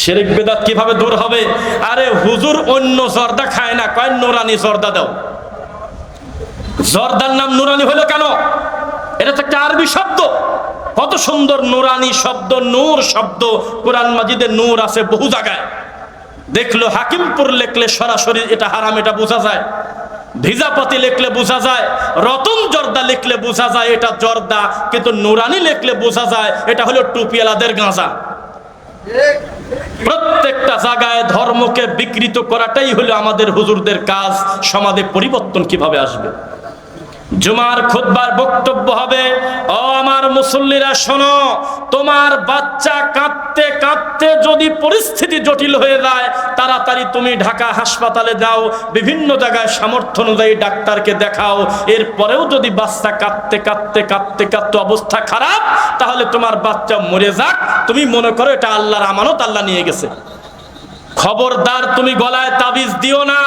শেরেক বেদাত কীভাবে দূর হবে? আরে হুজুর অন্য জর্দা খায় না। কয়, নোরানি জর্দা দাও। জর্দার নাম নুরানি হলো কেন? এটা তো একটা আরবি শব্দ। কত সুন্দর নুরানি শব্দ, নূর শব্দ। কোরআন মাজিদে নূর আছে বহু জায়গায়। দেখল হাকিমপুর লেখলে সরাসরি এটা হারাম, এটা বোঝা যায়। ভিজাপাতি লিখলে বোঝা যায়। রতন জর্দা লিখলে বোঝা যায় এটা জর্দা। কিন্তু নুরানি লিখলে বোঝা যায়, এটা হলো টুপিয়ালাদের গাঁজা। প্রত্যেকটা জায়গায় ধর্মকে বিকৃত করাটাই হলো আমাদের হুজুরদের কাজ সমাজে পরিবর্তন কীভাবে আসবে? জুমার খুতবার বক্তব্য হবে, ও আমার মুসল্লিরা, শোনো, তোমার বাচ্চা কাঁদতে কাঁদতে যদি পরিস্থিতি জটিল হয়ে যায়, তাড়াতাড়ি তুমি ঢাকা হাসপাতালে যাও, বিভিন্ন জায়গায় সামর্থ্য অনুযায়ী ডাক্তারকে দেখাও, এরপরেও যদি বাচ্চা কাঁদতে কাঁদতে কাঁদতে কাঁদতে অবস্থা খারাপ, তাহলে তোমার বাচ্চা মরে যাক। তুমি মনে করো এটা আল্লাহর আমানত, আল্লাহ নিয়ে গেছে। খবরদার তুমি গলায় তাবিজ দিও না।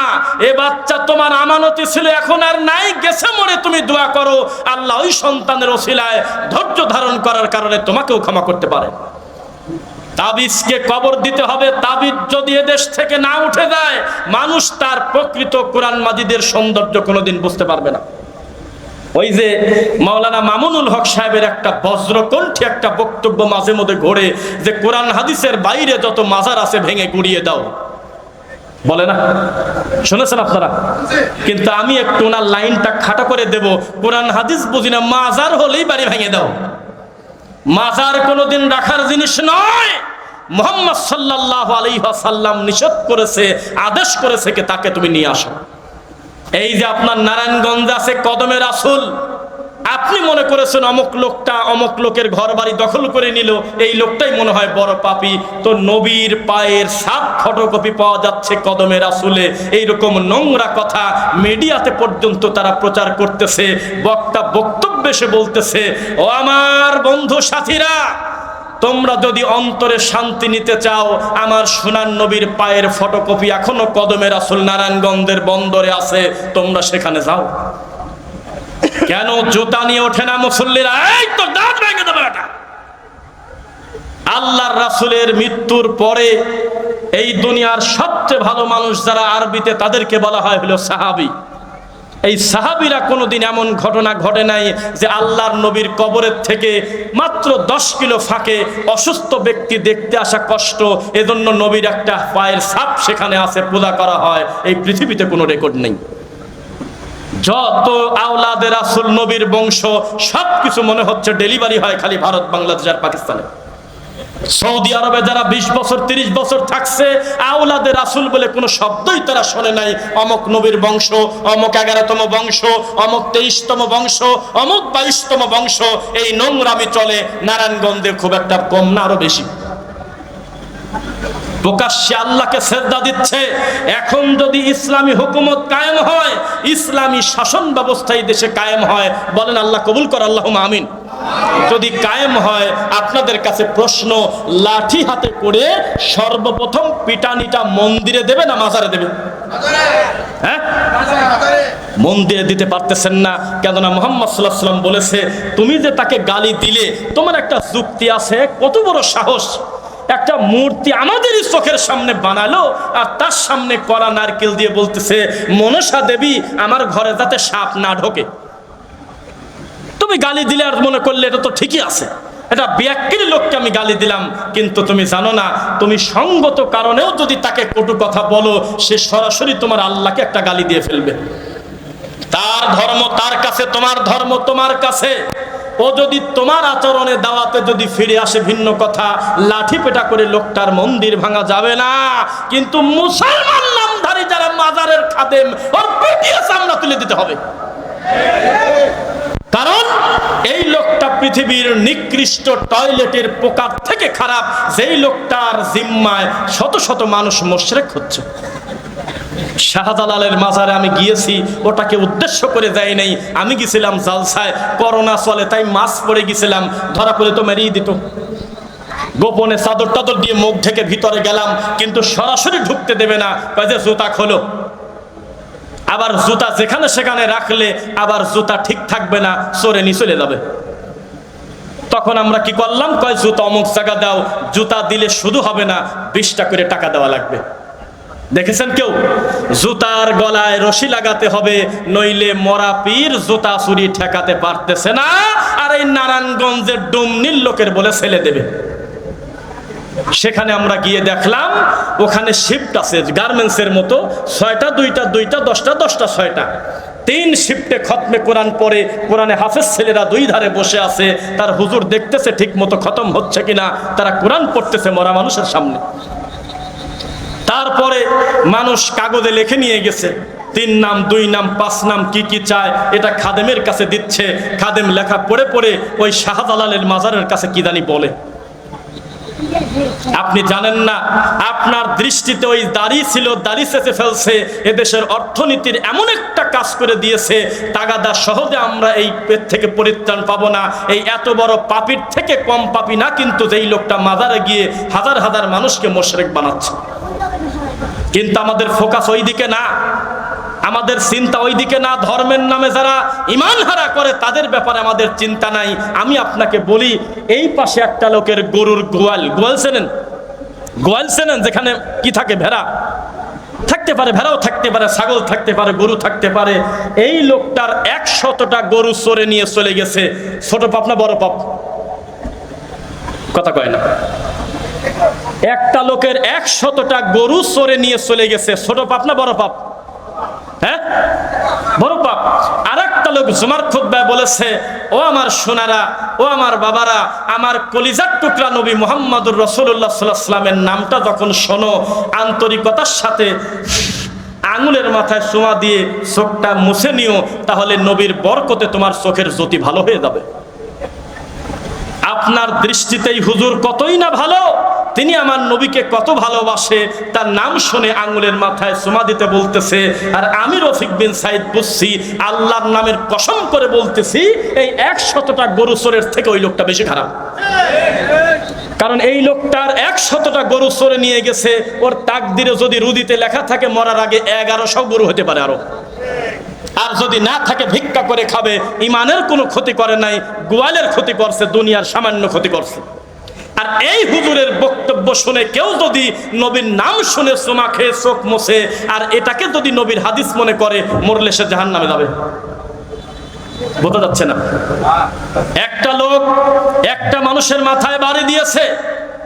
এ বাচ্চা তোমার আমানতি ছিল, এখন আর নাই, গেছে মরে তুমি দোয়া করো। আল্লাহ ওই সন্তানের ওসিলায় ধৈর্য ধারণ করার কারণে তোমাকেও ক্ষমা করতে পারে। তাবিজকে কবর দিতে হবে, তাবিজ যদি এদেশ থেকে না উঠে যায়, মানুষ তার প্রকৃত কোরআন মাজিদের সৌন্দর্য কোনোদিন বুঝতে পারবে না। ওই যে মাওলানা মামুনুল হক সাহেবের একটা বজ্রকণ্ঠী একটা বক্তব্য মাঝে মধ্যে ঘোরে যে, কোরআন হাদিসের বাইরে যত মাজার আছে ভেঙে গুড়িয়ে দাও। বলে না? শুনেছেন আপনারা? কিন্তু আমি একটু ওনার লাইনটা খাটো করে দেব। কোরআন হাদিস বুঝি না, মাজার হলেই বাড়ি ভেঙে দাও। মাজার কোনোদিন রাখার জিনিস নয়। মোহাম্মদ সাল্লাহ আলাইহাসাল্লাম নিষেধ করেছে, আদেশ করেছে কে তাকে তুমি নিয়ে আসো। এই যে আপনার নারায়ণগঞ্জ আছে কদমের আসল আপনি মনে করেছেন অমুক লোকটা অমুক লোকের ঘর বাড়ি দখল করে নিল, এই লোকটাই মনে হয় বড় পাপি। তো নবীর পায়ের সাত ফটোকপি পাওয়া যাচ্ছে কদমের আসলে এইরকম নোংরা কথা মিডিয়াতে পর্যন্ত তারা প্রচার করতেছে, বক্তা বক্তব্যে সে বলতেছে, ও আমার বন্ধু সাথীরা তোমরা যদি অন্তরে শান্তি নিতে চাও, আমার সোনার নবীর পায়ের ফটোকপি এখনও কদমের আসল নারায়ণগঞ্জের বন্দরে আছে, তোমরা সেখানে যাও। কেন জুতা নিয়ে ওঠে না মুসল্লিরা? এই তো দাঁত ভেঙে দেবে এটা আল্লাহর রাসুলের মৃত্যুর পরে এই দুনিয়ার সবচেয়ে ভালো মানুষ যারা আরবিতে তাদেরকে বলা হয় হলো সাহাবি। এই সাহাবিরা কোনোদিন এমন ঘটনা ঘটে নাই যে আল্লাহর নবীর কবরের থেকে মাত্র দশ কিলো ফাঁকে অসুস্থ ব্যক্তি দেখতে আসা কষ্ট। এজন্য নবীর একটা পায়ের সাপ সেখানে আছে পূজা করা হয়। এই পৃথিবীতে কোনো রেকর্ড নেই। যত আওলাদের আসল নবীর বংশ সব কিছু মনে হচ্ছে ডেলিভারি হয় খালি ভারত, বাংলাদেশ আর পাকিস্তানে। সৌদি আরবে যারা বিশ বছর, তিরিশ বছর থাকছে, আওলাদের রাসুল বলে কোনো শব্দই তারা শোনে নাই। অমক নবীর বংশ, অমক এগারোতম বংশ, অমক তেইশতম বংশ, অমক বাইশতম বংশ, এই নোংরামি চলে। নারায়ণগঞ্জে খুব একটা কম না, আরও বেশি। প্রকাশ্যে আল্লাহকে শ্রদ্ধা দিচ্ছে। এখন যদি ইসলামী হুকুমত কায়েম হয়, ইসলামী শাসন ব্যবস্থা এই দেশে কায়েম হয়। বলেন আল্লাহ কবুল কর আল্লাহ আমিন। যদি কায়েম হয়, আপনাদের কাছে প্রশ্ন, লাঠি হাতে করে সর্বপ্রথম পিটানিটা মন্দিরে দেবে না মাজারে দেবে? হ্যাঁ? মন্দিরে দিতে পারতেছেন না। কেননা মোহাম্মদ সাল্লাহ সাল্লাম বলেছে, তুমি যে তাকে গালি দিলে, তোমার একটা যুক্তি আছে, কত বড় সাহস। একটা মূর্তি আমাদেরই চোখের সামনে বানালো আর তার সামনে কড়া নারকেল দিয়ে বলতেছে, মনসা দেবী, আমার ঘরে যাতে সাপ না ঢোকে তুমি গালি দিলে আর মনে করলে এটা তো ঠিকই আছে। এটা ব্যাকির লোককে আমি গালি দিলাম, কিন্তু তুমি জানো না, তুমি সঙ্গত কারণেও যদি তাকে কটু কথা বলো, সে সরাসরি তোমার আল্লাহকে একটা গালি দিয়ে ফেলবে। তার ধর্ম তার কাছে, তোমার ধর্ম তোমার কাছে। ও যদি তোমার আচরণে দাওয়াতে যদি ফিরে আসে ভিন্ন কথা, লাঠি পেটা করে লোকটার মন্দির ভাঙা যাবে না। কিন্তু মুসলমান নামধারী যারা মাজারের খাদেম, ওর পেটিয়ে সামনা তুলে দিতে হবে। পৃথিবীর নিকৃষ্ট টয়লেটের পোকার থেকে খারাপ, যেই লোকটার জিম্মায় শত শত মানুষ মোশরেক হচ্ছে। শাহজালালের মাজারে আমি গিয়েছি, ওটাকে উদ্দেশ্য করে যাই নাই। আমি গেছিলাম জালসায়, করোনা চলে তাই মাস্ক পরে গেছিলাম। ধরা পড়ে তো মেরিয়ে দিত। গোপনে চাদর টাদর দিয়ে মুখ ঢেকে ভিতরে গেলাম, কিন্তু সরাসরি ঢুকতে দেবে না। যে, জুতা খোলো। আবার জুতা যেখানে সেখানে রাখলে আবার জুতা ঠিক থাকবে না সরে নি চলে যাবে। তখন আমরা কি করলাম? কয়, জুতা অমুক জায়গা দাও, জুতা দিলে শুধু হবে না, বিশটা করে টাকা দেওয়া লাগবে। দেখেছেন কেউ? জুতার গলায় রশি লাগাতে হবে, নইলে মরা পীর জুতা চুরি ঠেকাতে পারতেছে না, আর এই নারায়ণগঞ্জের ডুমনির লোকের বলে ছেলে দেবে। সেখানে আমরা গিয়ে দেখলাম, ওখানে শিফট আছে গার্মেন্টসের মতো, ছয়টা, দুইটা দুইটা, দশটা দশটা, ছয়টা। তিন শিফটে খতমে কোরআন পরে কোরআনে হাফেজ ছেলেরা দুই ধারে বসে আছে, তার হুজুর দেখতেছে ঠিক মতো খতম হচ্ছে কিনা, তারা কোরআন পড়তেছে মরা মানুষের সামনে। তারপরে মানুষ কাগজে লিখে নিয়ে গেছে, তিন নাম, দুই নাম, পাঁচ নাম, কি কি চায়, এটা খাদেমের কাছে দিচ্ছে, খাদেম লেখা পড়ে পড়ে ওই শাহজালালের মাজারের কাছে কি জানি বলে। আপনি জানেন না, আপনার দৃষ্টিতে ওই দাড়ি ছিল, দাড়ি চেঁচে ফেলছে, এদেশের অর্থনীতির এমন একটা কাজ করে দিয়েছে, তাগাদা সহজে আমরা এই থেকে পরিত্রাণ পাবো না, এই এত বড় পাপির থেকে কম পাপি না, কিন্তু যেই লোকটা মাজারে গিয়ে হাজার হাজার মানুষকে মোশরেক বানাচ্ছে। কিন্তু আমাদের ফোকাস ওই দিকে না। আমাদের চিন্তা ওই দিকে না, ধর্মের নামে যারা ইমান হারা করে, তাদের ব্যাপারে আমাদের চিন্তা নাই। আমি আপনাকে বলি, এই পাশে একটা লোকের গরুর গোয়াল গোয়াল চেনেন? গোয়াল চেনেন? যেখানে কি থাকে ভেড়া? থাকতে পারে, ভেড়াও থাকতে পারে, ছাগল থাকতে পারে, গরু থাকতে পারে। এই লোকটার একশতটা গরু চড়ে নিয়ে চলে গেছে। ছোট পাপ না, বড় পাপ? কথা কয় না। একটা লোকের একশতটা গরু চড়ে নিয়ে চলে গেছে। ছোট পাপ না, বড় পাপ? হ্যাঁ? বড় পাপ আর একটা লোক জুমার খুদ্ায় বলেছে, ও আমার সোনারা, ও আমার বাবারা, আমার কলিজার টুকরা নবী মোহাম্মদুর রসুল্লাহ সাল্লামের নামটা যখন শোনো, আন্তরিকতার সাথে আঙুলের মাথায় সোমা দিয়ে চোখটা মুছে নিও, তাহলে নবীর বরকতে তোমার চোখের জ্যোতি ভালো হয়ে যাবে। আপনার দৃষ্টিতেই হুজুর কতই না ভালো? তিনি আমার নবীকে কত ভালোবাসে, তার নাম শুনে আঙ্গুলের মাথায় সুমা দিতে বলতেছে, আর আমি রফিক বিন সাইদ বুঝছি, আল্লাহর নামের কসম করে বলতেছি, এই একশতটা গরু চোরের থেকে ওই লোকটা বেশি খারাপ। কারণ এই লোকটার একশতটা গরু চড়ে নিয়ে গেছে, ওর তাকদিরে যদি রুদিতে লেখা থাকে, মরার আগে এগারোশো গরু হতে পারে আরও। আর যদি না থাকে ভিক্ষা করে খাবে, ইমানের কোনো ক্ষতি করে নাই, গোয়ালের ক্ষতি করছে, দুনিয়ার সামান্য ক্ষতি করছে। আর এই হুজুরের বক্তব্য শুনে কেউ যদি নবীর নাম শুনে সোমা খেয়ে চোখ মোছে, আর এটাকে যদি নবীর হাদিস মনে করে, মরলে সে জাহান নামে যাবে। বোঝা যাচ্ছে না? একটা লোক একটা মানুষের মাথায় বাড়ি দিয়েছে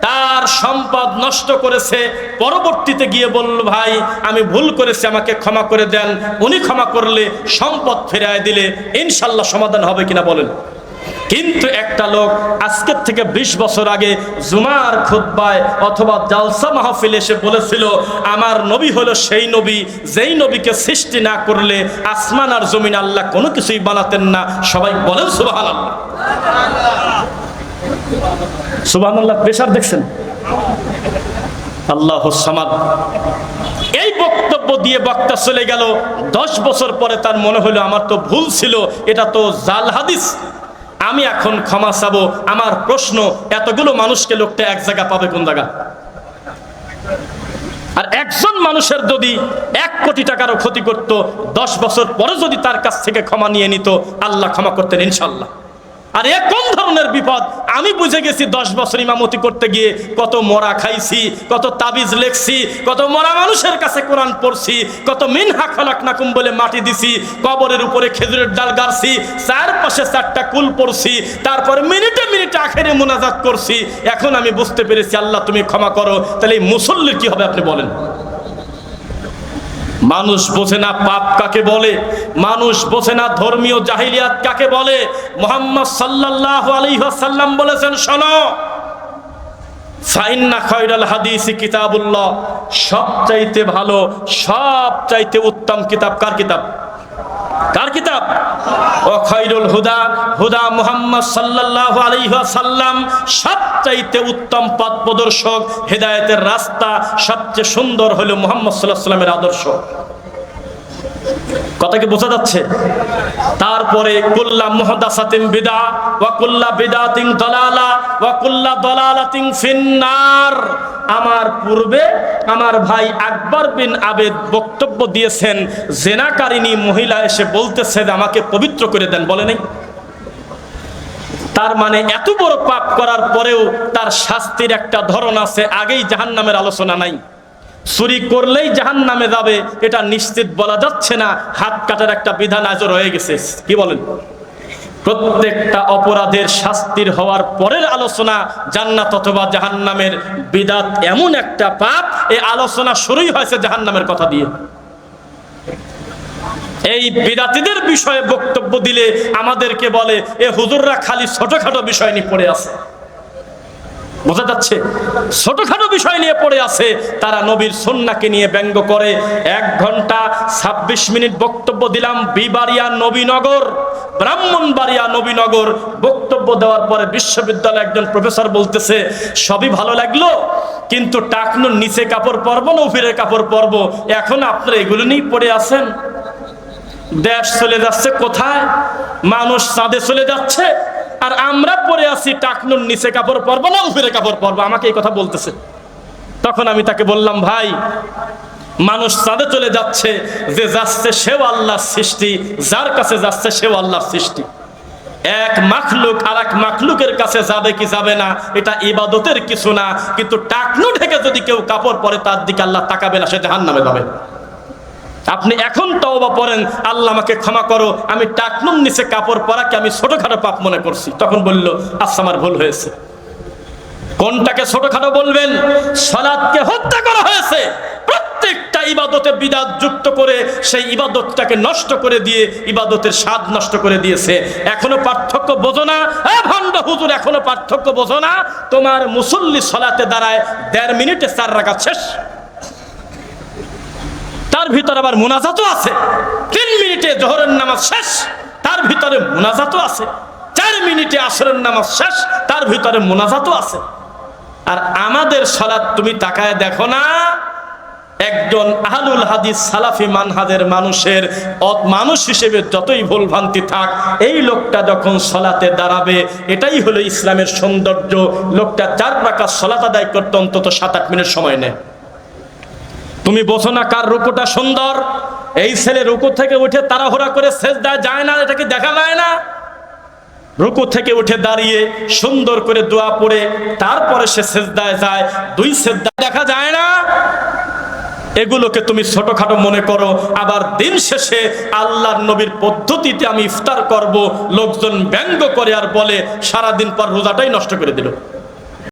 তার সম্পদ নষ্ট করেছে, পরবর্তীতে গিয়ে বলল, ভাই, আমি ভুল করেছি, আমাকে ক্ষমা করে দেন। উনি ক্ষমা করলে সম্পদ ফেরায় দিলে ইনশাল্লাহ সমাধান হবে কিনা বলেন। কিন্তু একটা লোক আজকের থেকে ২০ বছর আগে জুমার খুদ্বায় অথবা জালসা মাহফিল এসে বলেছিল, আমার নবী হলো সেই নবী, যেই নবীকে সৃষ্টি না করলে আসমান আর জমিন আল্লাহ কোনো কিছুই বানাতেন না। সবাই বলেন সুবাহ সুবাহ প্রেশার দেখছেন? আল্লাহ এই বক্তব্য দিয়ে বক্তা চলে গেল। দশ বছর পরে তার মনে হলো আমার তো ভুল ছিল, এটা তো জাল হাদিস। আমি এখন ক্ষমা চাবো। আমার প্রশ্ন, এতগুলো মানুষকে লোকটা এক জায়গা পাবে কোন জায়গা? আর একজন মানুষের যদি এক কোটি টাকারও ক্ষতি করত, দশ বছর পরে যদি তার কাছ থেকে ক্ষমা নিয়ে নিত, আল্লাহ ক্ষমা করতেন ইনশাল্লাহ আর এ কোন ধরনের বিপদ? আমি বুঝে গেছি দশ বছর ইমামতি করতে গিয়ে কত মরা খাইছি, কত তাবিজ লেখছি, কত মরা মানুষের কাছে কোরআন পড়ছি, কত মিনহা খলাক নাকুম বলে মাটি দিছি, কবরের উপরে খেজুরের ডাল গাড়ছি, চারপাশে চারটা কুল পড়ছি, তারপর মিনিটে মিনিটে আখেরে মোনাজাত করছি। এখন আমি বুঝতে পেরেছি, আল্লাহ তুমি ক্ষমা করো, তাহলে এই মুসল্লির কি হবে আপনি বলেন? মানুষ বোঝে না পাপ কাকে বলে, মানুষ বোঝে না ধর্মীয় জাহিলিয়াত কাকে বলে। মোহাম্মদ সাল্লাহ আলাইহি ওয়াসাল্লাম বলেছেন, শোনো, ফাইন্না খয়রাল হাদিসি সব চাইতে ভালো উত্তম কিতাব কার কিতাব? কার কিতাব? ও খৈরুল হুদা হুদা মুহাম্মদ সাল্লাল্লাহু আলাইহি ওয়াসাল্লাম সবচাইতে উত্তম পথ প্রদর্শক, হেদায়েতের রাস্তা সবচেয়ে সুন্দর হলো মুহাম্মদ সাল্লাল্লাহু আলাইহি ওয়াসাল্লামের আদর্শ। কথা কি বোঝা যাচ্ছে। তারপরে, কুল্লা মুহদাসাতিন বিদা ওয়া কুল্লা বিদাতিন দালালা, ওয়া কুল্লা দালালাতিন ফিন্নার। আমার পূর্বে আমার ভাই আকবর বিন আবেদ বক্তব্য দিয়েছেন জেনাকারিনী মহিলা এসে বলতেছে আমাকে পবিত্র করে দেন। বলে নাই। তার মানে এত বড় পাপ করার পরেও তার শাস্তির একটা ধরন আছে, আগেই জাহান্নামের আলোচনা নাই। চুরি করলেই জাহান নামে যাবে, এটা নিশ্চিত বলা যাচ্ছে না। হাত কাটার একটা বিধান আজও রয়ে গেছে। কি বলেন? প্রত্যেকটা অপরাধের শাস্তির হওয়ার পরের আলোচনা জান্নাত অথবা জাহান্নামের বিদাত এমন একটা পাপ এই আলোচনা শুরুই হয়েছে জাহান্নামের কথা দিয়ে। এই বিদাতিদের বিষয়ে বক্তব্য দিলে আমাদেরকে বলে, এ হুজুররা খালি ছোটখাটো বিষয় নিয়ে পড়ে আছে। বোঝা যাচ্ছে, ছোটখাটো বিষয় নিয়ে পড়ে আছে, তারা নবীর সন্নাকে নিয়ে ব্যঙ্গ করে। এক ঘণ্টা ছাব্বিশ মিনিট বক্তব্য দিলাম বিবাড়িয়া নবীনগর, ব্রাহ্মণবাড়িয়া নবীনগর। বক্তব্য দেওয়ার পরে বিশ্ববিদ্যালয়ে একজন প্রফেসর বলতেছে, সবই ভালো লাগল, কিন্তু টাকনুর নিচে কাপড় পরবো না উফিরের কাপড় পরবো? এখন আপনারা এগুলো নিয়েই পড়ে আছেন। দেশ চলে যাচ্ছে কোথায়? মানুষ চাঁদে চলে যাচ্ছে। আর আমরা পরে আছি টাকনুর নিচে কাপড় পরবো না উপরে কাপড় পরবো? আমাকে এই কথা বলতেছে। তখন আমি তাকে বললাম, ভাই, মানুষ চাঁদে চলে যাচ্ছে, যে যাচ্ছে সেও আল্লাহর সৃষ্টি, যার কাছে যাচ্ছে সেও আল্লাহর সৃষ্টি। এক মাখলুক আর এক মাখলুকের কাছে যাবে কি যাবে না, এটা ইবাদতের কিছু না, কিন্তু টাকনু ঢেকে যদি কেউ কাপড় পরে, তার দিকে আল্লাহ তাকাবে না, সে জাহান নামে যাবে। আপনি এখন তওবা পড়েন, আল্লাহ আমাকে ক্ষমা করো, আমি টাকনুন নিচে কাপড় পরাকে আমি ছোটখাটো পাপ মনে করছি। তখন বলল আচ্ছা আমার ভুল হয়েছে। কোনটাকে ছোটখাটো বলবেন? সলাদকে হত্যা করা হয়েছে। প্রত্যেকটা ইবাদতে বিদাত যুক্ত করে, সেই ইবাদতটাকে নষ্ট করে দিয়ে, ইবাদতের স্বাদ নষ্ট করে দিয়েছে। এখনও পার্থক্য বোঝো না? ভণ্ড হুজুর, এখনও পার্থক্য বোঝো না? তোমার মুসল্লি সলাতে দাঁড়ায় দেড় মিনিটে চার রাখা শেষ। তার ভিতরে আবার মোনাজাতও আছে। তিন মিনিটে জোহরের নামাজ শেষ, তার ভিতরে মোনাজাতও আছে। চার মিনিটে আসরের নামাজ শেষ, তার ভিতরে মোনাজাতও আছে। আর আমাদের সলাৎ তুমি তাকায় দেখো না, একজন আহলুল হাদিস সালাফি মানহাদের মানুষের মানুষ হিসেবে যতই ভুল ভ্রান্তি থাক, এই লোকটা যখন সলাতে দাঁড়াবে, এটাই হলো ইসলামের সৌন্দর্য। লোকটা চার রাখা সলাত আদায় করতে অন্তত সাত আট মিনিট সময় নেয়। তুমি বোঝো না কার রুকুটা সুন্দর? এই ছেলে রুকু থেকে উঠে তাড়াহুড়া করে শেষ দেয় যায় না এটাকে দেখা যায় না? রুকু থেকে উঠে দাঁড়িয়ে সুন্দর করে দোয়া পড়ে, তারপরে সে সেজদায় যায়, দুই সেজদা দেখা যায় না? এগুলোকে তুমি ছোটখাটো মনে করো, আবার দিন শেষে আল্লাহর নবীর পদ্ধতিতে আমি ইফতার করব, লোকজন ব্যঙ্গ করে আর বলে, সারাদিন পর রোজাটাই নষ্ট করে দিল।